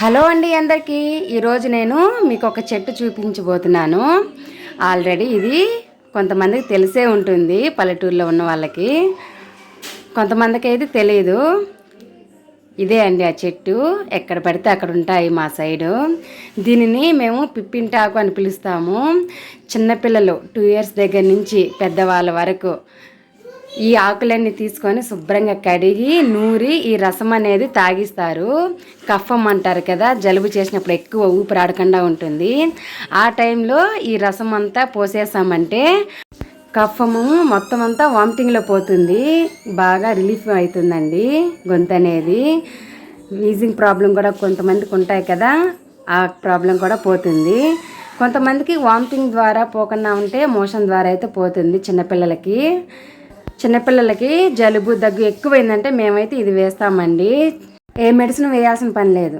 Hello అండి అందరికీ. ఈరోజు నేను మీకు ఒక చెట్టు చూపించబోతున్నాను. ఆల్రెడీ ఇది కొంతమందికి తెలిసే ఉంటుంది పల్లెటూరులో ఉన్న వాళ్ళకి. కొంతమందికి అయితే తెలియదు ఇదే అండి ఆ చెట్టు. ఎక్కడ పడితే అక్కడ ఉంటాయి మా సైడు. దీనిని మేము పిప్పింటాకు అని పిలుస్తాము. చిన్నపిల్లలు టూ ఇయర్స్ దగ్గర నుంచి పెద్దవాళ్ళ వరకు ఈ ఆకులన్నీ తీసుకొని శుభ్రంగా కడిగి నూరి ఈ రసం అనేది తాగిస్తారు. కఫం అంటారు కదా జలుబు చేసినప్పుడు ఎక్కువ ఊపిరాడకుండా ఉంటుంది. ఆ టైంలో ఈ రసం అంతా పోసేసామంటే కఫము మొత్తం అంతా వామిటింగ్లో పోతుంది. బాగా రిలీఫ్ అవుతుందండి గొంతు అనేది. వీజింగ్ ప్రాబ్లం కూడా కొంతమందికి ఉంటాయి కదా ఆ ప్రాబ్లం కూడా పోతుంది. కొంతమందికి వామిటింగ్ ద్వారా పోకుండా ఉంటే మోషన్ ద్వారా అయితే పోతుంది చిన్నపిల్లలకి. చిన్నపిల్లలకి జలుబు దగ్గు ఎక్కువైందంటే మేమైతే ఇది వేస్తామండి. ఏ మెడిసిన్ వేయాల్సిన పని లేదు.